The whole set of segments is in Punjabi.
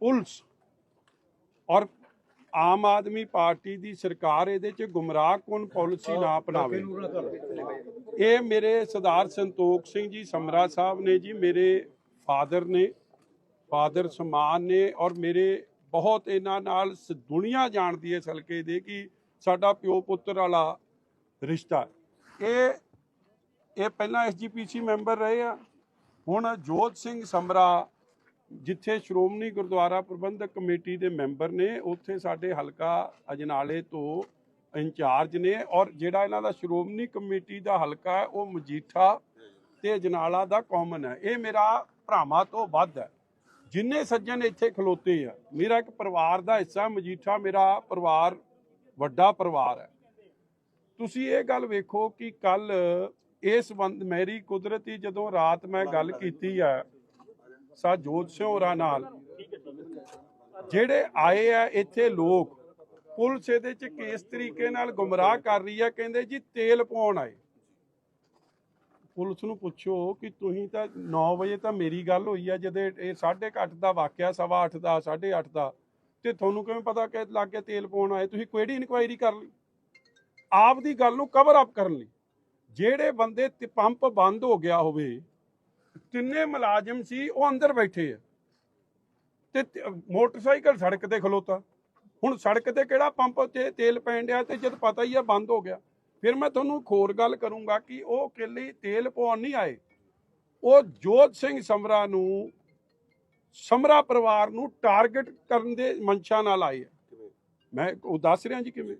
ਪੁਲਿਸ ਔਰ ਆਮ ਆਦਮੀ ਪਾਰਟੀ ਦੀ ਸਰਕਾਰ ਇਹਦੇ 'ਚ ਗੁੰਮਰਾਹ ਕੌਣ ਪਾਲਿਸੀ ਨਾ ਅਪਣਾਵੇ? ਇਹ ਮੇਰੇ ਸਰਦਾਰ ਸੰਤੋਖ ਸਿੰਘ ਜੀ ਸਮਰਾ ਸਾਹਿਬ ਨੇ ਜੀ ਮੇਰੇ ਫਾਦਰ ਨੇ ਫਾਦਰ ਸਮਾਨ ਨੇ ਔਰ ਮੇਰੇ ਬਹੁਤ ਇਹਨਾਂ ਨਾਲ ਦੁਨੀਆ ਜਾਣਦੀ ਹੈ ਇਸ ਹਲਕੇ ਦੇ ਕਿ ਸਾਡਾ ਪਿਓ ਪੁੱਤਰ ਵਾਲਾ ਰਿਸ਼ਤਾ। ਇਹ ਇਹ ਪਹਿਲਾਂ ਐਸਜੀਪੀਸੀ ਮੈਂਬਰ ਰਹੇ ਆ। ਹੁਣ ਜੋਤ ਸਿੰਘ ਸਮਰਾ ਜਿੱਥੇ ਸ਼੍ਰੋਮਣੀ ਗੁਰਦੁਆਰਾ ਪ੍ਰਬੰਧਕ ਕਮੇਟੀ ਦੇ ਮੈਂਬਰ ਨੇ ਉੱਥੇ ਸਾਡੇ ਹਲਕਾ ਅਜਨਾਲੇ ਤੋਂ ਇੰਚਾਰਜ ਨੇ ਔਰ ਜਿਹੜਾ ਇਹਨਾਂ ਦਾ ਸ਼੍ਰੋਮਣੀ ਕਮੇਟੀ ਦਾ ਹਲਕਾ ਹੈ ਉਹ ਮਜੀਠਾ ਤੇ ਅਜਨਾਲਾ ਦਾ ਕਾਮਨ ਹੈ। ਇਹ ਮੇਰਾ ਭਰਾਵਾਂ ਤੋਂ ਵੱਧ ਹੈ। ਜਿੰਨੇ ਸੱਜਣ ਇੱਥੇ ਖਲੋਤੇ ਆ ਮੇਰਾ ਇੱਕ ਪਰਿਵਾਰ ਦਾ ਹਿੱਸਾ ਮਜੀਠਾ ਮੇਰਾ ਪਰਿਵਾਰ ਵੱਡਾ ਪਰਿਵਾਰ ਹੈ। ਤੁਸੀਂ ਇਹ ਗੱਲ ਵੇਖੋ ਕਿ ਕੱਲ ਇਸ ਬੰਦ ਮੇਰੀ ਕੁਦਰਤੀ ਜਦੋਂ ਰਾਤ ਮੈਂ ਗੱਲ ਕੀਤੀ ਆ ਸਾ ਸਿੰਘ ਹੋਰਾਂ ਨਾਲ। ਜਿਹੜੇ ਆਏ ਆ ਇੱਥੇ ਲੋਕ, ਪੁਲਿਸ ਇਹਦੇ ਚ ਕਿਸ ਤਰੀਕੇ ਨਾਲ ਗੁੰਮਰਾਹ ਕਰ ਰਹੀ ਆ, ਕਹਿੰਦੇ ਜੀ ਤੇਲ ਪਾਉਣ ਆਏ। ਪੁਲਿਸ ਨੂੰ ਪੁੱਛੋ ਕਿ ਤੁਸੀਂ ਤਾਂ 9 ਵਜੇ ਤਾਂ ਮੇਰੀ ਗੱਲ ਹੋਈ ਆ, ਜਦੇ ਇਹ 8:30 ਦਾ ਵਾਕਿਆ, ਸਵਾ 8 ਦਾ 8:30 ਦਾ, ਤੇ ਤੁਹਾਨੂੰ ਕਿਵੇਂ ਪਤਾ ਕਿ ਲੱਗ ਕੇ ਤੇਲ ਪਾਉਣ ਆਏ? ਤੁਸੀਂ ਕਿਹੜੀ ਇਨਕੁਆਇਰੀ ਕਰ ਲਈ? ਆਪ ਦੀ ਗੱਲ ਨੂੰ ਕਵਰ ਅਪ ਕਰਨ ਲਈ। ਜਿਹੜੇ ਬੰਦੇ ਪੰਪ ਬੰਦ ਹੋ ਗਿਆ ਹੋਵੇ ਤਿੰਨੇ ਮੁਲਾਜ਼ਮ ਸੀ, ਉਹ ਅੰਦਰ ਬੈਠੇ ਆ। ਤੇ ਤ- ਮੋਟਰਸਾਈਕਲ ਸੜਕ ਤੇ ਖਲੋਤਾ। ਹੁਣ ਸੜਕ ਤੇ ਕਿਹੜਾ ਪੰਪ ਤੇ ਤੇਲ ਪੈਣ ਡਿਆ ਤੇ ਜਦ ਪਤਾ ਹੀ ਆ ਬੰਦ ਹੋ ਗਿਆ। ਫਿਰ ਮੈਂ ਤੁਹਾਨੂੰ ਇੱਕ ਹੋਰ ਗੱਲ ਕਰੂੰਗਾ ਕਿ ਉਹ ਇਕੱਲੇ ਤੇਲ ਪਾਉਣ ਨਹੀਂ ਆਏ। ਉਹ ਜੋਤ ਸਿੰਘ ਸਮਰਾ ਨੂੰ, ਸਮਰਾ ਪਰਿਵਾਰ ਨੂੰ ਟਾਰਗੇਟ ਕਰਨ ਦੇ ਮਨਸ਼ਾ ਨਾਲ ਆਏ ਆ। ਮੈਂ, ਉਹ ਦੱਸ ਰਿਹਾ ਜੀ ਕਿਵੇਂ?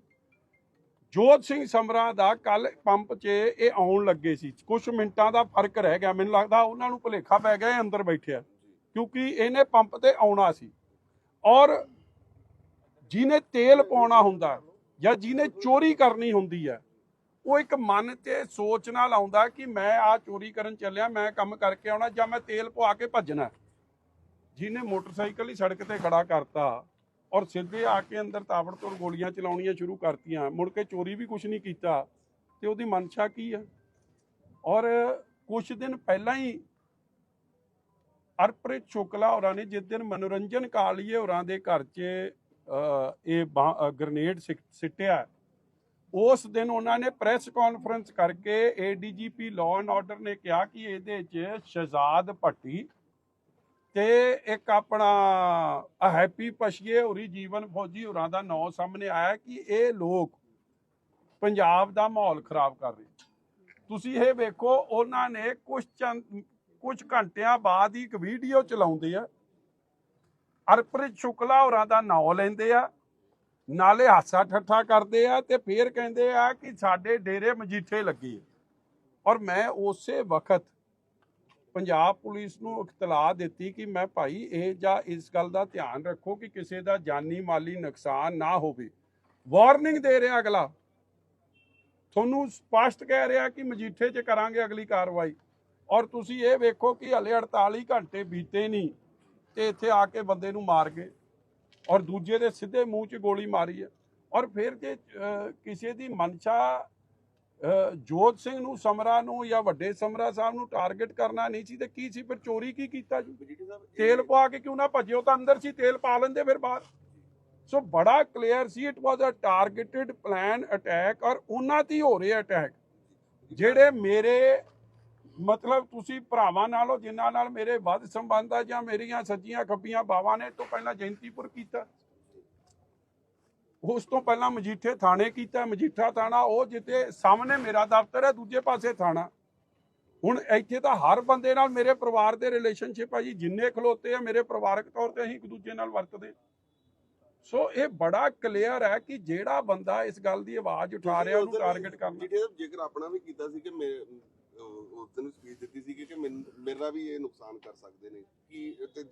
ਜੋਤ ਸਿੰਘ ਸਮਰਾ ਦਾ ਕੱਲ ਪੰਪ 'ਚ ਇਹ ਆਉਣ ਲੱਗੇ ਸੀ। ਕੁਝ ਮਿੰਟਾਂ ਦਾ ਫ਼ਰਕ ਰਹਿ ਗਿਆ। ਮੈਨੂੰ ਲੱਗਦਾ ਉਹਨਾਂ ਨੂੰ ਭੁਲੇਖਾ ਪੈ ਗਿਆ ਅੰਦਰ ਬੈਠਿਆ। ਕਿਉਂਕਿ ਇਹਨੇ ਪੰਪ ਤੇ ਆਉਣਾ ਸੀ। ਔਰ ਜਿਹਨੇ ਤੇਲ ਪਾਉਣਾ ਹੁੰਦਾ ਜਾਂ ਜਿਹਨੇ ਚੋਰੀ ਕਰਨੀ ਹੁੰਦੀ ਹੈ, ਉਹ ਇੱਕ ਮਨ ਤੇ ਸੋਚ ਨਾਲ ਆਉਂਦਾ ਕਿ ਮੈਂ ਆ ਚੋਰੀ ਕਰਨ ਚੱਲਿਆ, ਮੈਂ ਕੰਮ ਕਰਕੇ ਆਉਣਾ ਜਾਂ ਮੈਂ ਤੇਲ ਪਵਾ ਕੇ ਭੱਜਣਾ। ਜਿਹਨੇ ਮੋਟਰਸਾਈਕਲ ਹੀ ਸੜਕ ਤੇ ਖੜਾ ਕਰਤਾ ਔਰ ਸਿੱਧੇ ਆ ਕੇ ਅੰਦਰ ਤਾਬੜਤੋੜ ਗੋਲੀਆਂ ਚਲਾਉਣੀਆਂ ਸ਼ੁਰੂ ਕਰਤੀਆਂ। ਮੁੜ ਕੇ ਚੋਰੀ ਵੀ ਕੁਝ ਨਹੀਂ ਕੀਤਾ। ਤੇ ਉਹਦੀ ਮਨਸ਼ਾ ਕੀ ਹੈ ਔਰ ਕੁਝ ਦਿਨ ਪਹਿਲਾਂ ਹੀ ਅਰਪ੍ਰੀਤ ਸ਼ੁਕਲਾ ਹੋਰਾਂ ਨੇ ਜਿਸ ਦਿਨ ਮਨੋਰੰਜਨ ਕਾਲੀਏ ਹੋਰਾਂ ਦੇ ਘਰ 'ਚ ਇਹ ਬਾ- ਅ, ਗ੍ਰਨੇਡ ਸਿੱਟਿਆ। ਉਸ ਦਿਨ ਉਹਨਾਂ ਨੇ ਪ੍ਰੈਸ ਕਾਨਫਰੰਸ ਕਰਕੇ ਏਡੀਜੀਪੀ ਲਾਅ ਐਂਡ ਆਰਡਰ ਨੇ ਕਿਹਾ ਕਿ ਇਹਦੇ 'ਚ ਸ਼ਹਜ਼ਾਦ ਭੱਟੀ ਤੇ ਇੱਕ ਆਪਣਾ ਆਹ ਹੈਪੀ ਪਸ਼ੀਏ ਹੋਰੀ ਜੀਵਨ ਫੌਜੀ ਹੋਰਾਂ ਦਾ ਨਾਂ ਸਾਹਮਣੇ ਆਇਆ ਕਿ ਇਹ ਲੋਕ ਪੰਜਾਬ ਦਾ ਮਾਹੌਲ ਖਰਾਬ ਕਰ ਰਹੇ ਤੁਸੀਂ ਇਹ ਵੇਖੋ, ਉਹਨਾਂ ਨੇ ਕੁਝ ਚੰਦ ਕੁਝ ਘੰਟਿਆਂ ਬਾਅਦ ਹੀ ਇੱਕ ਵੀਡੀਓ ਚਲਾਉਂਦੇ ਆ। ਅਰਪ੍ਰਿਤ ਸ਼ੁਕਲਾ ਹੋਰਾਂ ਦਾ ਨਾਂ ਲੈਂਦੇ ਆ, ਨਾਲੇ ਹਾਸਾ ਠੱਠਾ ਕਰਦੇ ਆ ਤੇ ਫੇਰ ਕਹਿੰਦੇ ਆ ਕਿ ਸਾਡੇ ਡੇਰੇ ਮਜੀਠੇ ਲੱਗੇ ਔਰ ਮੈਂ ਉਸੇ ਵਕਤ ਪੰਜਾਬ ਪੁਲਿਸ ਨੂੰ ਇਤਲਾਹ ਦਿੱਤੀ ਕਿ ਮੈਂ ਭਾਈ, ਇਹ ਜਾਂ ਇਸ ਗੱਲ ਦਾ ਧਿਆਨ ਰੱਖੋ ਕਿ ਕਿਸੇ ਦਾ ਜਾਨੀ ਮਾਲੀ ਨੁਕਸਾਨ ਨਾ ਹੋਵੇ। ਵਾਰਨਿੰਗ ਦੇ ਰਿਹਾ ਅਗਲਾ। ਤੁਹਾਨੂੰ ਸਪਸ਼ਟ ਕਹਿ ਰਿਹਾ ਕਿ ਮਜੀਠੇ 'ਚ ਕਰਾਂਗੇ ਅਗਲੀ ਕਾਰਵਾਈ। ਔਰ ਤੁਸੀਂ ਇਹ ਵੇਖੋ ਕਿ ਹਲੇ 48 ਘੰਟੇ ਬੀਤੇ ਨਹੀਂ, ਤੇ ਇੱਥੇ ਆ ਕੇ ਬੰਦੇ ਨੂੰ ਮਾਰ ਗਏ। ਔਰ ਦੂਜੇ ਦੇ ਸਿੱਧੇ ਮੂੰਹ 'ਚ ਗੋਲੀ ਮਾਰੀ ਹੈ। ਔਰ ਫਿਰ ਜੇ ਕਿਸੇ ਦੀ ਮਨਸ਼ਾ ਜੋਤ ਸਿੰਘ ਨੂੰ ਸਮਰਾ ਨੂੰ ਜਾਂ ਵੱਡੇ ਸਮਰਾ ਸਾਹਿਬ ਨੂੰ ਟਾਰਗੇਟ ਕਰਨਾ ਨਹੀਂ ਸੀ ਤੇ ਕੀ ਸੀ? ਫਿਰ ਚੋਰੀ ਕੀ ਕੀਤਾ ਜੀ? ਤੇਲ ਪਵਾ ਕੇ ਕਿਉਂ ਨਾ ਭੱਜਿਓ ਤਾਂ ਅੰਦਰ ਸੀ ਤੇਲ ਪਾ ਲੈਂਦੇ ਫਿਰ ਬਾਹਰ। ਸੋ ਬੜਾ clear C it was a targeted plan attack ਔਰ ਉਹਨਾਂ ਤੇ ਹੀ ਰਿਹਾ ਅਟੈਕ ਜਿਹੜੇ ਮੇਰੇ ਮਤਲਬ ਤੁਸੀਂ ਭਰਾਵਾਂ ਨਾਲੋਂ ਜਿਨ੍ਹਾਂ ਨਾਲ ਮੇਰੇ ਵੱਧ ਸੰਬੰਧ ਆ ਜਾਂ ਮੇਰੀਆਂ ਸੱਜੀਆਂ ਖੱਬੀਆਂ ਬਾਵਾਂ ਨੇ ਤੋਂ ਪਹਿਲਾਂ ਜੈਂਤੀਪੁਰ ਕੀਤਾ। ਉਸ ਤੋਂ ਪਹਿਲਾਂ ਮਜੀਠੇ ਥਾਣੇ ਕੀਤਾ ਮਜੀਠਾ ਥਾਣਾ ਉਹ ਜਿੱਤੇ ਸਾਹਮਣੇ ਮੇਰਾ ਦਫ਼ਤਰ ਹੈ ਦੂਜੇ ਪਾਸੇ ਥਾਣਾ। ਹੁਣ ਇੱਥੇ ਤਾਂ ਹਰ ਬੰਦੇ ਨਾਲ ਮੇਰੇ ਪਰਿਵਾਰ ਦੇ ਰਿਲੇਸ਼ਨਸ਼ਿਪ ਆ ਜੀ ਜਿੰਨੇ ਖਲੋਤੇ ਆ ਮੇਰੇ ਪਰਿਵਾਰਕ ਤੌਰ ਤੇ ਅਸੀਂ ਇੱਕ ਦੂਜੇ ਨਾਲ ਵਰਤਦੇ। ਸੋ ਇਹ ਬੜਾ ਕਲੀਅਰ ਹੈ ਕਿ ਜਿਹੜਾ ਬੰਦਾ ਇਸ ਗੱਲ ਦੀ ਆਵਾਜ਼ ਉਠਾ ਰਿਹਾ ਉਹਨੂੰ ਟਾਰਗੇਟ ਕਰਨਾ। ਜ਼ਿਕਰ ਆਪਣਾ ਵੀ ਕੀਤਾ ਸੀ ਕਿ ਉਸ ਦਿਨ ਸਪੀਚ ਦਿੱਤੀ ਸੀ ਕਿ ਮੇਰਾ ਵੀ ਇਹ ਨੁਕਸਾਨ ਕਰ ਸਕਦੇ ਨੇ। ਕਿ ਤੇ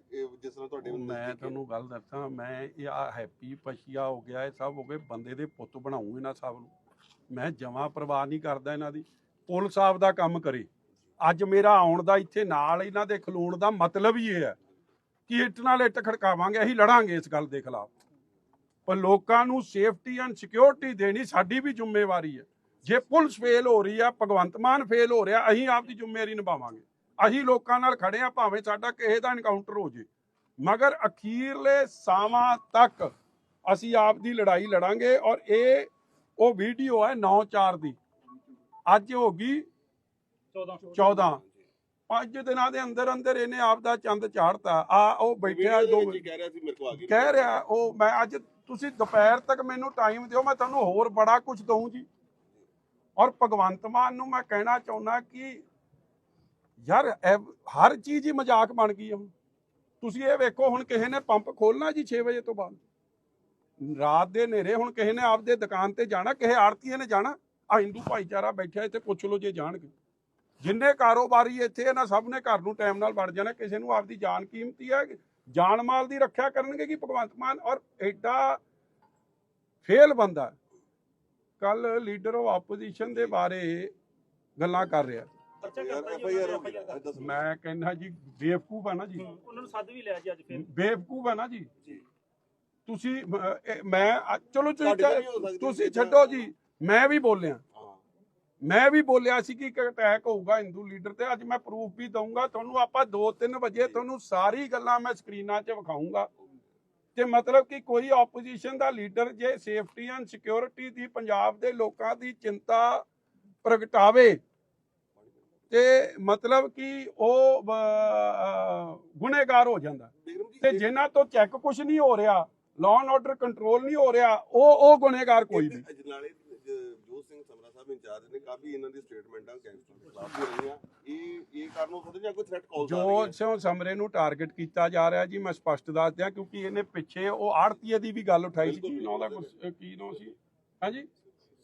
ਜਿਸ ਤਰ੍ਹਾਂ ਤੁਹਾਡੇ ਮੈਂ। ਤੁਹਾਨੂੰ ਗੱਲ ਦੱਸਾਂ ਮੈਂ ਇਹ ਹੈਪੀ ਪਸ਼ੀਆ ਹੋ ਗਿਆ ਇਹ ਸਭ ਹੋ ਗਏ ਬੰਦੇ ਦੇ ਪੁੱਤ ਬਣਾਉਂ ਇਹਨਾਂ ਸਭ ਨੂੰ। ਮੈਂ ਜਮਾ ਪਰਵਾਹ ਨਹੀਂ ਕਰਦਾ ਇਹਨਾਂ ਦੀ। ਪੁਲਿਸ ਆਪ ਦਾ ਕੰਮ ਕਰੇ। ਅੱਜ ਮੇਰਾ ਆਉਣ ਦਾ ਇੱਥੇ ਨਾਲ ਇਹਨਾਂ ਦੇ ਖਲੋਣ ਦਾ ਮਤਲਬ ਹੀ ਇਹ ਹੈ ਕਿ ਇੱਟ ਨਾਲ ਇੱਟ ਖੜਕਾਵਾਂਗੇ ਅਸੀਂ ਲੜਾਂਗੇ ਇਸ ਗੱਲ ਦੇ ਖਿਲਾਫ। ਪਰ ਲੋਕਾਂ ਨੂੰ ਸੇਫਟੀ ਐਂਡ ਸਿਕਿਉਰਿਟੀ ਦੇਣੀ ਸਾਡੀ ਵੀ ਜ਼ਿੰਮੇਵਾਰੀ ਹੈ। ਜੇ ਪੁਲਿਸ ਫੇਲ ਹੋ ਰਹੀ ਆ ਭਗਵੰਤ ਮਾਨ ਫੇਲ ਹੋ ਰਿਹਾ ਅਸੀਂ ਆਪ ਦੀ ਜ਼ਿੰਮੇਵਾਰੀ ਨਿਭਾਵਾਂਗੇ। ਅਸੀਂ ਲੋਕਾਂ ਨਾਲ ਖੜੇ ਆ ਭਾਵੇਂ ਸਾਡਾ ਕਿਸੇ ਦਾ ਐਨਕਾਊਂਟਰ ਹੋ ਜੇ। ਮਗਰ ਅਖੀਰਲੇ ਸਾਵਾਂ ਤੱਕ ਅਸੀਂ ਆਪ ਦੀ ਲੜਾਈ ਲੜਾਂਗੇ ਔਰ ਇਹ ਉਹ ਵੀਡੀਓ ਹੈ 9-4 ਦੀ। ਅੱਜ ਹੋ ਗਈ 14 ਪੰਜ ਦਿਨਾਂ ਦੇ ਅੰਦਰ ਅੰਦਰ ਇਹਨੇ ਆਪ ਦਾ ਚੰਦ ਚਾੜਤਾ। ਆ ਉਹ ਬੈਠਿਆ ਦੋ ਕਹਿ ਰਿਹਾ ਸੀ ਮੇਰੇ ਕੋ ਆ ਗਈ ਕਹਿ ਰਿਹਾ ਉਹ ਮੈਂ ਅੱਜ ਤੁਸੀਂ ਦੁਪਹਿਰ ਤੱਕ ਮੈਨੂੰ ਟਾਈਮ ਦਿਓ ਮੈਂ ਤੁਹਾਨੂੰ ਹੋਰ ਬੜਾ ਕੁਝ ਦਊਂ ਜੀ। ਔਰ ਭਗਵੰਤ ਮਾਨ ਨੂੰ ਮੈਂ ਕਹਿਣਾ ਚਾਹੁੰਦਾ ਕਿ ਯਾਰ ਹਰ ਚੀਜ਼ ਹੀ ਮਜ਼ਾਕ ਬਣ ਗਈ ਹੈ ਹੁਣ। ਤੁਸੀਂ ਇਹ ਵੇਖੋ, ਹੁਣ ਕਿਸੇ ਨੇ ਪੰਪ ਖੋਲਣਾ ਜੀ 6 ਵਜੇ ਤੋਂ ਬਾਅਦ। ਰਾਤ ਦੇ ਹਨੇਰੇ, ਹੁਣ ਕਿਸੇ ਨੇ ਆਪਦੇ ਦੁਕਾਨ ਤੇ ਜਾਣਾ, ਕਿਸੇ ਆੜਤੀਏ ਨੇ ਜਾਣਾ ਆ ਹਿੰਦੂ ਭਾਈਚਾਰਾ ਬੈਠਿਆ, ਇੱਥੇ ਪੁੱਛ ਲਓ ਜੇ ਜਾਣਗੇ। ਜਿੰਨੇ ਕਾਰੋਬਾਰੀ ਇੱਥੇ ਇਹਨਾਂ ਸਭ ਨੇ ਘਰ ਨੂੰ ਟਾਈਮ ਨਾਲ ਵੜ ਜਾਣਾ, ਕਿਸੇ ਨੂੰ ਆਪਦੀ ਜਾਨ ਕੀਮਤੀ ਹੈ ਜਾਨ ਮਾਲ ਦੀ ਰੱਖਿਆ ਕਰਨਗੇ ਕਿ ਭਗਵੰਤ ਮਾਨ? ਔਰ ਐਡਾ ਫੇਲ ਬੰਦਾ ਕੱਲ ਲੀਡਰ ਆਫ ਆਪੋਜੀਸ਼ਨ ਦੇ ਬਾਰੇ ਗੱਲਾਂ ਕਰ ਰਿਹਾ। ਮੈਂ ਕਹਿੰਦਾ ਜੀ ਬੇਵਕੂਫ ਹੈ ਨਾ ਜੀ। ਉਹਨਾਂ ਨੂੰ ਸੱਦ ਵੀ ਲਿਆ ਜੀ ਅੱਜ ਫਿਰ। ਬੇਵਕੂਫ ਹੈ ਨਾ ਜੀ। ਜੀ। ਤੁਸੀਂ ਮ- ਚਲੋ ਤੁਸੀਂ। ਛੱਡੋ ਜੀ। ਮੈਂ ਵੀ ਬੋਲਿਆ। ਮੈਂ ਵੀ ਬੋਲਿਆ ਸੀ ਕਿ ਇੱਕ ਅਟੈਕ ਹੋਊਗਾ ਹਿੰਦੂ ਲੀਡਰ ਤੇ। ਅੱਜ ਮੈਂ ਪ੍ਰੂਫ ਵੀ ਦਊਂਗਾ। ਤੁਹਾਨੂੰ ਆਪਾਂ 2-3 ਵਜੇ ਤੁਹਾਨੂੰ ਸਾਰੀ ਗੱਲਾਂ ਮੈਂ ਸਕਰੀਨਾਂ 'ਚ ਵਿਖਾਊਂਗਾ। ਤੇ ਮਤਲਬ ਕਿ ਕੋਈ ਆਪੋਜੀਸ਼ਨ ਦਾ ਲੀਡਰ ਜੇ ਸੇਫਟੀ ਐਂਡ ਸਿਕਿਉਰਿਟੀ ਦੀ ਪੰਜਾਬ ਦੇ ਲੋਕਾਂ ਦੀ ਚਿੰਤਾ ਪ੍ਰਗਟਾਵੇ ਤੇ ਮਤਲਬ ਕਿ ਉਹ ਗੁਨੇਗਾਰ ਹੋ ਜਾਂਦਾ। ਤੇ ਜਿਨ੍ਹਾਂ ਤੋਂ ਚੈੱਕ ਕੁਝ ਨਹੀਂ ਹੋ ਰਿਹਾ ਲਾਅ ਐਂਡ ਆਰਡਰ ਕੰਟਰੋਲ ਨਹੀਂ ਹੋ ਰਿਹਾ ਉਹ ਉਹ ਗੁਨੇਗਾਰ ਕੋਈ ਨਹੀਂ ਅਜਨਾਲੇ ਜੋਤ ਸਿੰਘ ਸਮਰਾ ਸਾਹਿਬ ਇੰਚਾਰਜ ਨੇ ਕਾਫੀ ਇਹਨਾਂ ਦੀ ਸਟੇਟਮੈਂਟਾਂ ਗੈਂਗਸਟਰ ਦੇ ਖਿਲਾਫ ਹੋ ਰਹੀਆਂ। ਇਹ ਇਹ ਕਾਰਨ ਹੋ ਸਕਦਾ ਜਾਂ ਕੋਈ ਥ੍ਰੈਟ ਕਾਲ ਜੋ ਸਿਓ ਸਮਰੇ ਨੂੰ ਟਾਰਗੇਟ ਕੀਤਾ ਜਾ ਰਿਹਾ ਜੀ ਮੈਂ ਸਪਸ਼ਟ ਦੱਸ ਦਿਆਂ ਕਿਉਂਕਿ ਇਹਨੇ ਪਿੱਛੇ ਉਹ ਆੜਤੀਏ ਦੀ ਵੀ ਗੱਲ ਉਠਾਈ ਸੀ ਕੀ ਨਾਂ ਦਾ ਕੁਛ- ਕੀ ਨਾਂ ਸੀ? ਹਾਂਜੀ?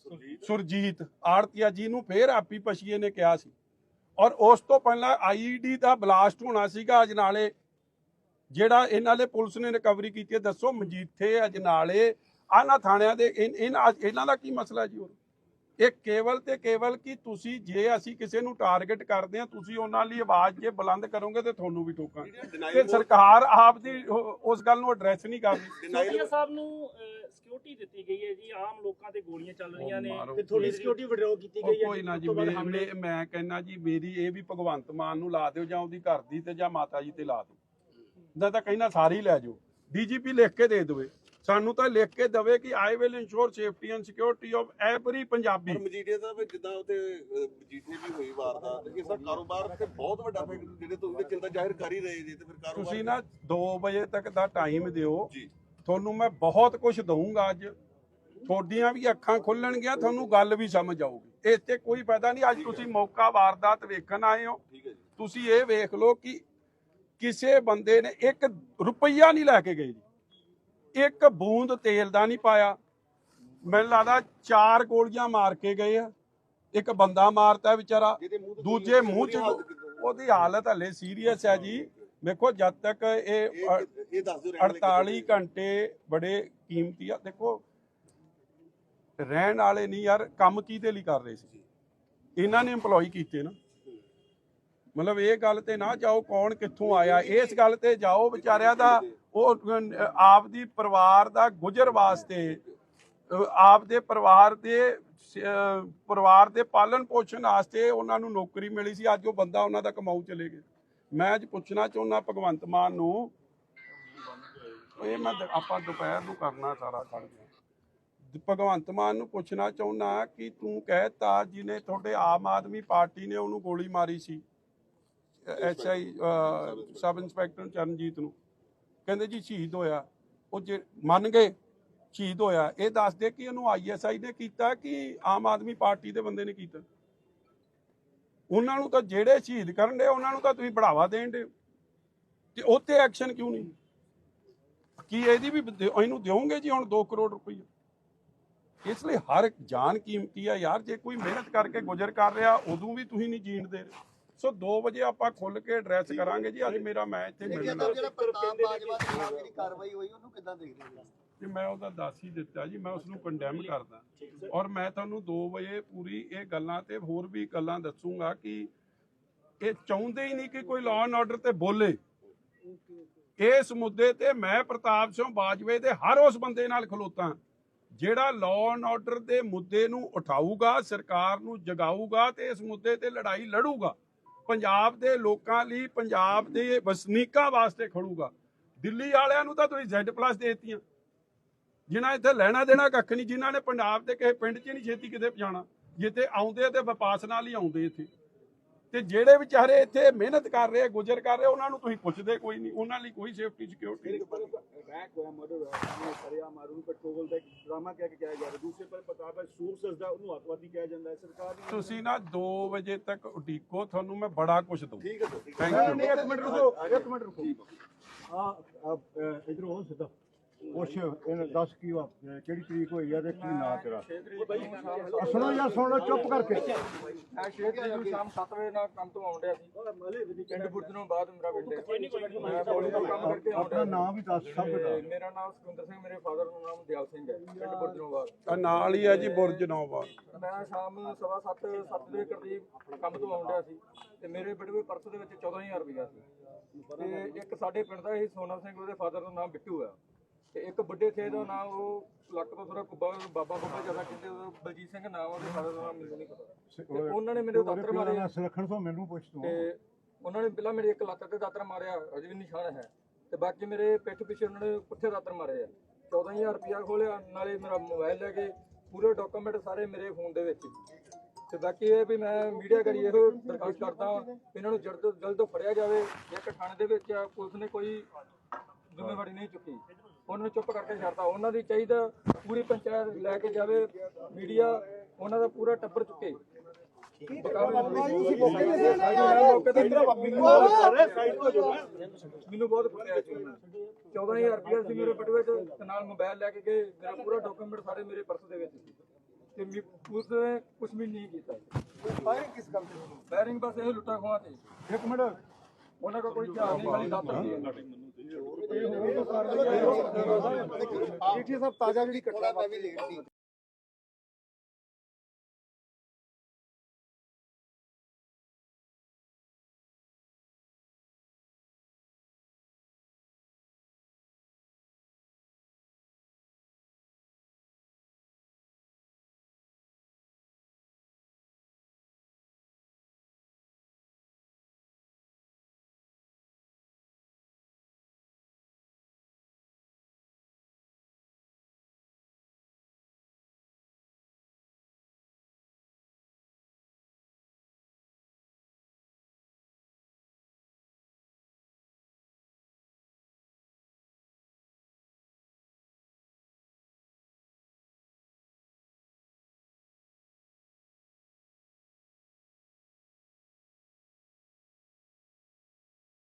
ਸੁਰਜੀਤ। ਸੁਰਜੀਤ ਆੜਤੀਆ ਜੀ ਨੂੰ ਫੇਰ ਆਪੀ ਪਛੀਏ ਨੇ ਕਿਹਾ ਸੀ। ਔਰ ਉਸ ਤੋਂ ਪਹਿਲਾਂ ਆਈਡੀ ਦਾ ਬਲਾਸਟ ਹੋਣਾ ਸੀਗਾ ਅਜਨਾਲੇ ਜਿਹੜਾ ਇਹਨਾਂ ਦੇ ਪੁਲਿਸ ਨੇ ਰਿਕਵਰੀ ਕੀਤੀ ਹੈ ਦੱਸੋ ਮਜੀਠੇ ਅਜਨਾਲੇ ਆਨਾ ਥਾਣਿਆਂ ਦੇ ਇਹਨਾਂ ਦਾ ਕੀ ਮਸਲਾ ਜੀ ਹੋਰ? ਇਹ ਕੇਵਲ ਤੇ ਕੇਵਲ ਕਿ ਤੁਸੀਂ ਜੇ ਅਸੀਂ ਕਿਸੇ ਨੂੰ ਟਾਰਗੇਟ ਕਰਦੇ ਹਾਂ ਤੁਸੀਂ ਉਹਨਾਂ ਲਈ ਆਵਾਜ਼ ਜੇ ਬੁਲੰਦ ਕਰੋਗੇ ਤੇ ਤੁਹਾਨੂੰ ਵੀ ਠੋਕਾਂਗੇ। ਤੇ ਡਿਨਾਈਲ ਸਰਕਾਰ ਆਪ ਦੀ ਉਸ ਗੱਲ ਨੂੰ ਐਡਰੈਸ ਨਹੀਂ ਕਰਦੀ ਸੋਨੀਆ ਸਾਹਿਬ ਨੂੰ ਸਿਕਿਉਰਿਟੀ ਦਿੱਤੀ ਗਈ ਹੈ ਜੀ ਆਮ ਲੋਕਾਂ ਤੇ ਗੋਲੀਆਂ ਚੱਲ ਰਹੀਆਂ ਨੇ। ਤੇ ਥੋੜੀ ਸਿਕਿਉਰਿਟੀ ਵਿਡਰਾਅ ਕੀਤੀ ਗਈ ਹੈ ਕੋਈ ਨਾ ਜੀ ਮੇ- ਕਹਿੰਦਾ ਜੀ ਮੇਰੀ ਇਹ ਵੀ ਭਗਵੰਤ ਮਾਨ ਨੂੰ ਲਾ ਦਿਓ ਜਾਂ ਉਹਦੀ ਘਰ ਦੀ ਤੇ ਜਾਂ ਮਾਤਾ ਜੀ ਤੇ ਲਾ ਦਿਓ। ਦਾ ਤਾਂ ਕਹਿੰਦਾ ਸਾਰੀ ਲੈ ਜਾਓ। ਡੀਜੀਪੀ ਲਿਖ ਕੇ ਦੇ ਦੇਵੇ। ਸਾਨੂੰ ਤਾਂ ਲਿਖ ਕੇ ਦਵੇ ਕਿ I will ensure safety and security of every Punjabi. Majithia sahib ਜਿੱਦਾਂ ਉਤੇ ਮਜੀਠੇ ਵੀ ਹੋਈ ਵਾਰਦਾਤ ਇਸ ਦਾ ਕਾਰੋਬਾਰ ਤੇ ਬਹੁਤ ਵੱਡਾ ਜਿਹੜੇ ਤੁਸੀਂ ਚਿੰਤਾ ਜ਼ਾਹਿਰ ਕਰ ਹੀ ਰਹੇ ਜੀ ਤੇ ਫਿਰ ਕਾਰੋਬਾਰ ਤੁਸੀਂ ਨਾ 2 ਵਜੇ ਤੱਕ ਦਾ ਟਾਈਮ ਦਿਓ। ਜੀ। ਤੁਹਾਨੂੰ ਮੈਂ ਬਹੁਤ ਕੁਝ ਦਊਂਗਾ ਅੱਜ। ਤੁਹਾਡੀਆਂ ਵੀ ਅੱਖਾਂ ਖੁੱਲਣਗੀਆਂ ਤੁਹਾਨੂੰ ਗੱਲ ਵੀ ਸਮਝ ਆਊਗੀ। ਇਸ ਤੇ ਕੋਈ ਫਾਇਦਾ ਨਹੀਂ। ਅੱਜ ਤੁਸੀਂ ਮੌਕਾ ਵਾਰਦਾਤ ਵੇਖਣ ਆਏ ਹੋ। ਤੁਸੀਂ ਇਹ ਵੇਖ ਲਓ ਕਿ ਕਿਸੇ ਬੰਦੇ ਨੇ ਇੱਕ ਰੁਪਈਆ ਨਹੀਂ ਲੈ ਕੇ ਗਏ ਜੀ। ਇੱਕ ਬੂੰਦ ਤੇਲ ਦਾ ਨਹੀਂ ਪਾਇਆ। ਮੈਨੂੰ ਲੱਗਦਾ ਚਾਰ ਗੋਲੀਆਂ ਮਾਰ ਕੇ ਗਏ ਆ। ਇੱਕ ਬੰਦਾ ਮਾਰਤਾ ਵਿਚਾਰਾ। ਦੂਜੇ ਮੂੰਹ ਚ ਉਹਦੀ ਹਾਲਤ ਹਲੇ ਸੀਰੀਅਸ ਹੈ ਜੀ। ਵੇਖੋ ਜਦ ਤੱਕ ਇਹ ਇਹ ਅ- ਇਹ ਦੱਸ ਦਿਓ ਰਹਿਣ ਵਾਲੇ 48 ਘੰਟੇ ਬੜੇ ਕੀਮਤੀ ਆ। ਦੇਖੋ ਰਹਿਣ ਵਾਲੇ ਨਹੀਂ ਯਾਰ ਕੰਮ ਕਿਹਦੇ ਲਈ ਕਰ ਰਹੇ ਸੀ? ਇਹਨਾਂ ਨੇ EMPLOYE ਕੀਤੇ ਨਾ। ਮਤਲਬ ਇਹ ਗੱਲ ਤੇ ਨਾ ਜਾਓ ਕੌਣ ਕਿੱਥੋਂ ਆਇਆ। ਇਸ ਗੱਲ ਤੇ ਜਾਓ ਵਿਚਾਰਿਆਂ ਦਾ, ਉਹ ਆਪ ਦੀ ਪਰਿਵਾਰ ਦਾ ਗੁਜ਼ਰ ਵਾਸਤੇ ਆਪ ਦੇ ਪਰਿਵਾਰ ਦੇ ਪਰਿਵਾਰ ਦੇ ਪਾਲਣ ਪੋਸ਼ਣ ਵਾਸਤੇ ਉਹਨਾਂ ਨੂੰ ਨੌਕਰੀ ਮਿਲੀ ਸੀ। ਅੱਜ ਉਹ ਬੰਦਾ ਉਹਨਾਂ ਦਾ ਕਮਾਊ ਚਲੇ ਗਿਆ। ਮੈਂ ਅੱਜ ਪੁੱਛਣਾ ਚਾਹੁੰਦਾ ਭਗਵੰਤ ਮਾਨ ਨੂੰ, ਇਹ ਮੈਂ ਆਪਾਂ ਦੁਪਹਿਰ ਨੂੰ ਕਰਨਾ ਸਾਰਾ ਖੜ ਗਿਆ ਭਗਵੰਤ ਮਾਨ ਨੂੰ ਪੁੱਛਣਾ ਚਾਹੁੰਦਾ ਕਿ ਤੂੰ ਕਹਿਤਾ ਜਿਹਨੇ ਤੁਹਾਡੇ ਆਮ ਆਦਮੀ ਪਾਰਟੀ ਨੇ ਉਹਨੂੰ ਗੋਲੀ ਮਾਰੀ ਸੀ। ਐਸਆਈ ਸਬ ਇੰਸਪੈਕਟਰ ਚਰਨਜੀਤ ਨੂੰ। ਕਹਿੰਦੇ ਜੀ ਸ਼ਹੀਦ ਹੋਇਆ। ਉਹ ਜੇ ਮੰਨ ਗਏ ਸ਼ਹੀਦ ਹੋਇਆ। ਇਹ ਦੱਸ ਦੇ ਕਿ ਉਹਨੂੰ ਆਈਐਸਆਈ ਨੇ ਕੀਤਾ ਕਿ ਆਮ ਆਦਮੀ ਪਾਰਟੀ ਦੇ ਬੰਦੇ ਨੇ ਕੀਤਾ। ਉਹਨਾਂ ਨੂੰ ਤਾਂ ਜਿਹੜੇ ਸ਼ਹੀਦ ਕਰਨ ਦੇ ਉਹਨਾਂ ਨੂੰ ਤਾਂ ਤੁਸੀਂ ਬੜਾਵਾ ਦੇਣ ਦੇ ਤੇ ਉੱਤੇ ਐਕਸ਼ਨ ਕਿਉਂ ਨਹੀਂ? ਕੀ ਇਹਦੀ ਵੀ ਇਹਨੂੰ ਦਿਓਗੇ ਜੀ ਹੁਣ 2 ਕਰੋੜ ਰੁਪਏ ਇਸ ਲਈ ਹਰ ਜਾਨ ਕੀਮਤੀ ਆ ਯਾਰ। ਜੇ ਕੋਈ ਮਿਹਨਤ ਕਰਕੇ ਗੁਜ਼ਰ ਕਰ ਰਿਹਾ ਉਦੋਂ ਵੀ ਤੁਸੀਂ ਨਹੀਂ ਜੀਣ ਦੇ ਰਹੇ। ਸੋ 2 ਵਜੇ ਆਪਾਂ ਖੁੱਲ ਕੇ ਐਡਰੈਸ ਕਰਾਂਗੇ ਜੀ ਅੱਜ ਮੇਰਾ ਮੈਂ ਇੱਥੇ ਮਿਲਣਾ। ਜਿਹੜਾ ਪ੍ਰਤਾਪ ਬਾਜਵਾ ਦੇ ਜਿਹੜੀ ਕਾਰਵਾਈ ਹੋਈ ਉਹਨੂੰ ਕਿੱਦਾਂ ਦੇਖਦੇ ਹੋ ਤੇ ਮੈਂ ਉਹਦਾ ਦੱਸ ਹੀ ਦਿੱਤਾ ਜੀ ਮੈਂ ਉਸ ਨੂੰ ਕੰਡੈਮ ਕਰਦਾ। ਔਰ ਮੈਂ ਤੁਹਾਨੂੰ 2 ਵਜੇ ਪੂਰੀ ਇਹ ਗੱਲਾਂ ਤੇ ਹੋਰ ਵੀ ਗੱਲਾਂ ਦੱਸੂਗਾ ਕਿ ਇਹ ਚਾਹੁੰਦੇ ਹੀ ਨਹੀਂ ਕਿ ਕੋਈ ਲਾਅ ਐਂਡ ਆਰਡਰ ਤੇ ਬੋਲੇ। ਇਸ ਮੁੱਦੇ ਤੇ ਮੈਂ ਪ੍ਰਤਾਪ ਸਿੰਘ ਬਾਜਵੇ ਦੇ ਹਰ ਉਸ ਬੰਦੇ ਨਾਲ ਖਲੋਤਾ। ਜਿਹੜਾ ਲਾਅ ਐਂਡ ਆਰਡਰ ਦੇ ਮੁੱਦੇ ਨੂੰ ਉਠਾਊਗਾ ਸਰਕਾਰ ਨੂੰ ਜਗਾਊਗਾ ਤੇ ਇਸ ਮੁੱਦੇ ਤੇ ਲੜਾਈ ਲੜੂਗਾ। ਪੰਜਾਬ ਦੇ ਲੋਕਾਂ ਲਈ ਪੰਜਾਬ ਦੇ ਵਸਨੀਕਾਂ ਵਾਸਤੇ ਖੜੂਗਾ। ਦਿੱਲੀ ਵਾਲਿਆਂ ਨੂੰ ਤਾਂ ਤੁਸੀਂ Z+ ਦੇ ਦਿੱਤੀਆਂ। ਜਿਨ੍ਹਾਂ ਇੱਥੇ ਲੈਣਾ ਦੇਣਾ ਕੱਖ ਨਹੀਂ, ਜਿਨ੍ਹਾਂ ਨੇ ਪੰਜਾਬ ਦੇ ਕਿਸੇ ਪਿੰਡ 'ਚ ਨਹੀਂ ਛੇਤੀ ਕਿਤੇ ਪਛਾਣਾ ਜਿੱਥੇ ਆਉਂਦੇ ਤੇ ਵਪਾਸ ਨਾਲ ਹੀ ਆਉਂਦੇ ਇੱਥੇ। ਤੇ ਜਿਹੜੇ ਵਿਚਾਰੇ ਇੱਥੇ ਮਿਹਨਤ ਕਰ ਰਹੇ ਗੁਜ਼ਰ ਕਰ ਰਹੇ ਉਹਨਾਂ ਨੂੰ ਤੁਸੀਂ ਪੁੱਛਦੇ ਕੋਈ ਨਹੀਂ ਉਹਨਾਂ ਲਈ ਕੋਈ ਸੇਫਟੀ ਸਿਕਿਉਰਿਟੀ ਨਹੀਂ। ਰੈਕ ਹੋਇਆ ਮਰਡਰ ਹੋਇਆ ਕਰਿਆ ਮਾਰੂ ਨੂੰ ਪੈਟਰੋਲ ਦਾ ਇੱਕ ਡਰਾਮਾ ਕਹਿ ਕੇ ਕਿਹਾ ਜਾ ਰਿਹਾ। ਦੂਸਰੇ ਪਰ ਪ੍ਰਤਾਪ ਹੈ ਸੋਰਸਸ ਦਾ ਉਹਨੂੰ ਅੱਤਵਾਦੀ ਕਿਹਾ ਜਾਂਦਾ ਹੈ ਸਰਕਾਰ ਦੀ ਤੁਸੀਂ ਨਾ 2 ਵਜੇ ਤੱਕ ਉਡੀਕੋ ਤੁਹਾਨੂੰ ਮੈਂ ਬੜਾ ਕੁਝ ਦਊਂ। ਠੀਕ ਹੈ ਥੈਂਕ ਨਹੀਂ ਯੂ ਇੱਕ ਮਿੰਟ ਰੁਕੋ ਇੱਕ ਮਿੰਟ ਰੁਕੋ। ਆ ਇਧਰ ਹੋ ਸਿੱਧਾ। ਪੁੱਛ ਇਹਨੂੰ ਦੱਸ ਕੀ ਵਾ ਕਿਹੜੀ ਤਰੀਕ ਹੋਈ ਆ ਤੇ ਕੀ ਨਾਂ ਤੇਰਾ? ਆ ਸੁਣੋ ਯਾਰ ਸੁਣ ਲਓ ਚੁੱਪ ਕਰਕੇ। ਮੈਂ ਸ਼ੇਖ ਜੀ ਨੂੰ ਸ਼ਾਮ 7 ਵਜੇ ਨਾਲ ਕੰਮ ਤੋਂ ਆਉਂਦਿਆ ਸੀ ਪਿੰਡ ਬੁਰਜਨੋਂ ਬਾਅਦ ਮੇਰਾ ਪਿੰਡ ਹੈ। ਮੈਂ ਬੋਲੀ ਦਾ ਕੰਮ ਕਰਕੇ ਆਪਣਾ ਨਾਮ ਵੀ ਦੱਸ ਸਭ ਦਾ। ਤੇ ਮੇਰਾ ਨਾਮ ਸੁਖਿੰਦਰ ਸਿੰਘ ਮੇਰੇ ਫਾਦਰ ਦਾ ਨਾਮ ਦਿਆਲ ਸਿੰਘ ਹੈ ਪਿੰਡ ਬੁਰਜਨੋਂ ਬਾਅਦ। ਆ ਨਾਲ ਹੀ ਹੈ ਜੀ ਬੁਰਜ ਨੌਵਾ ਮੈਂ ਸ਼ਾਮ ਸਵਾ 7 7 ਦੇ ਕਰੀਬ ਕੰਮ ਤੋਂ ਆਉਂਦਿਆ ਸੀ ਤੇ ਮੇਰੇ ਬਟੂਏ ਪਰਸ ਦੇ ਵਿੱਚ 14000 ਰੁਪਇਆ ਸੀ। ਤੇ ਇੱਕ ਸਾਡੇ ਪਿੰਡ ਦਾ ਹੀ ਸੋਨਾ ਸਿੰਘ ਉਹਦੇ ਫਾਦਰ ਦਾ ਨਾਮ ਬਿੱਟੂ ਆ। ਤੇ ਇੱਕ ਵੱਡੇ ਥੇ ਦਾ ਨਾਮ ਉਹ ਲੱਕ ਤੋਂ ਥੋੜਾ ਕੁੱਬਾ ਬਾਬਾ ਬਾਬਾ ਜ਼ਿਆਦਾ ਕਹਿੰਦੇ ਉਹ ਬਲਜੀਤ ਸਿੰਘ ਨਾਮ ਉਹਦੇ ਫਾਦਰ ਦਾ ਨਾਮ ਮੈਨੂੰ ਨਹੀਂ ਪਤਾ। ਤੇ ਉਹਨਾਂ ਨੇ ਮੇਰੇ ਦਾਤਰ ਮਾਰੇ ਨਾਂ ਸੁਲੱਖਣ ਤੋਂ ਮੈਨੂੰ ਪੁੱਛ ਤੂੰ। ਤੇ ਉਹਨਾਂ ਨੇ ਪਹਿਲਾਂ ਮੇਰੀ ਇੱਕ ਲੱਤ ਤੇ ਦਾਤਰ ਮਾਰਿਆ ਅਜੇ ਵੀ ਨਿਸ਼ਾਨ ਹੈ। ਤੇ ਬਾਕੀ ਮੇਰੇ ਪਿੱਠ ਪਿੱਛੇ ਉਹਨਾਂ ਨੇ ਪੁੱਠੇ ਦਾਤਰ ਮਾਰੇ ਆ। 14000 ਰੁਪਇਆ ਖੋਲਿਆ ਨਾਲੇ ਮੇਰਾ ਮੋਬਾਈਲ ਲੈ ਕੇ ਪੂਰੇ ਡਾਕੂਮੈਂਟ ਸਾਰੇ ਮੇਰੇ ਫੋਨ ਦੇ ਵਿੱਚ। ਤੇ ਬਾਕੀ ਇਹ ਵੀ ਮੈਂ ਮੀਡੀਆ ਕਰੀ ਇਹੋ ਦਰਖਾਸਤ ਕਰਦਾ ਇਹਨਾਂ ਨੂੰ ਜਲਦ ਤੋਂ ਜਲਦ ਫੜਿਆ ਜਾਵੇ ਇੱਕ ਥਾਣੇ ਦੇ ਵਿੱਚ ਪੁਲਿਸ ਨੇ ਕੋਈ ਜ਼ਿੰਮੇਵਾਰੀ ਨਹੀਂ ਚੁੱਕੀ। ਉਹਨਾਂ ਨੂੰ ਚੁੱਪ ਕਰਕੇ ਛੱਡਤਾ। ਉਹਨਾਂ ਦੀ ਚਾਹੀਦਾ ਪੂਰੀ ਪੰਚਾਇਤ ਲੈ ਕੇ ਜਾਵੇ ਮੀਡੀਆ ਉਹਨਾਂ ਦਾ ਪੂਰਾ ਟੱਬਰ ਚੁੱਕੇ। ਮੈਨੂੰ ਬਹੁਤ ਉਹਨਾਂ ਨੇ। 14000 ਰੁਪਇਆ ਸੀ ਮੇਰੇ ਬਟੂਏ 'ਚ ਤੇ ਨਾਲ ਮੋਬਾਈਲ ਲੈ ਕੇ ਗਏ। ਮੇਰਾ ਪੂਰਾ ਡਾਕੂਮੈਂਟ ਸਾਰੇ ਮੇਰੇ ਪਰਸ ਦੇ ਵਿੱਚ ਸੀ। ਤੇ ਮੀ- ਨੇ ਕੁਝ ਵੀ ਨਹੀਂ ਕੀਤਾ। ਫਾਇਰਿੰਗ ਕਿਸ ਕੰਮ ਤੇ? ਫਾਇਰਿੰਗ ਬਸ ਇਹ ਲੁੱਟਾ ਖੋਹਾਂ ਤੇ। ਇੱਕ ਮਿੰਟ। ਉਹਨਾਂ ਕੋਲ ਕੋਈ ਹਥਿਆਰ ਨਹੀਂ ਖਾਲੀ ਦਾਤਰ ਸੀ ਡੀਟੀ ਸਾਹਿਬ ਤਾਜ਼ਾ ਜਿਹੜੀ ਘਟਨਾ ਮੈਂ ਵੀ ਲੇਟ ਸੀ।